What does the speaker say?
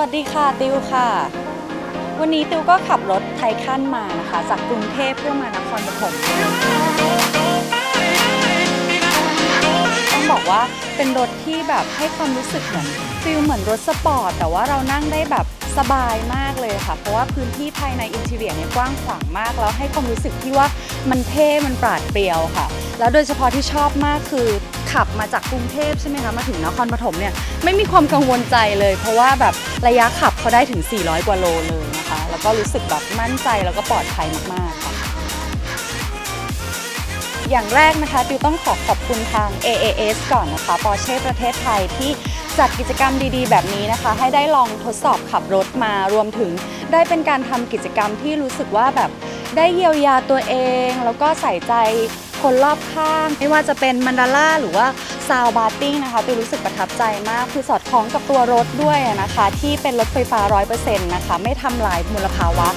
วัสดีค่ะติวค่ะ วันนี้ติวก็ขับรถไทคันมานะคะ จากกรุงเทพเพื่อมานครปฐมต้องบอกว่าเป็นรถที่แบบให้ความรู้สึกเหมือนฟิลเหมือนรถสปอร์ตแต่ว่าเรานั่งได้แบบสบายมากเลยค่ะ เพราะว่าพื้นที่ภายในอินทีเรียเนี่ยกว้างขวางมากแล้วให้ความรู้สึกที่ว่า มันเท่ มันปราดเปรียวค่ะ แล้วโดยเฉพาะที่ชอบมากคือขับมาจากกรุงเทพใช่ไหมคะมาถึงนครปฐมเนี่ยไม่มีความกังวลใจเลย เพราะว่าแบบระยะขับเขาได้ถึง 400 กว่าโลเลยนะคะ แล้วก็รู้สึกแบบมั่นใจแล้วก็ปลอดภัยมากๆค่ะ อย่างแรกนะคะติวต้องขอขอบคุณทาง AAS ก่อนนะคะปอร์เช่ประเทศไทยที่จัดกิจกรรมดีๆ แบบนี้นะคะ ให้ได้ลองทดสอบขับรถมารวมถึงได้เป็นการทำกิจกรรมที่รู้สึกว่าแบบ ได้เยียวยาตัวเอง แล้วก็ใส่ใจคนรอบข้าง ไม่ว่าจะเป็นมันดาร่าหรือว่าซาวบาร์ติ้งนะคะติวรู้สึกประทับใจมาก คือสอดคล้องกับตัวรถด้วยนะคะ ที่เป็นรถไฟฟ้า 100%นะคะ ไม่ทำลายมลภาวะ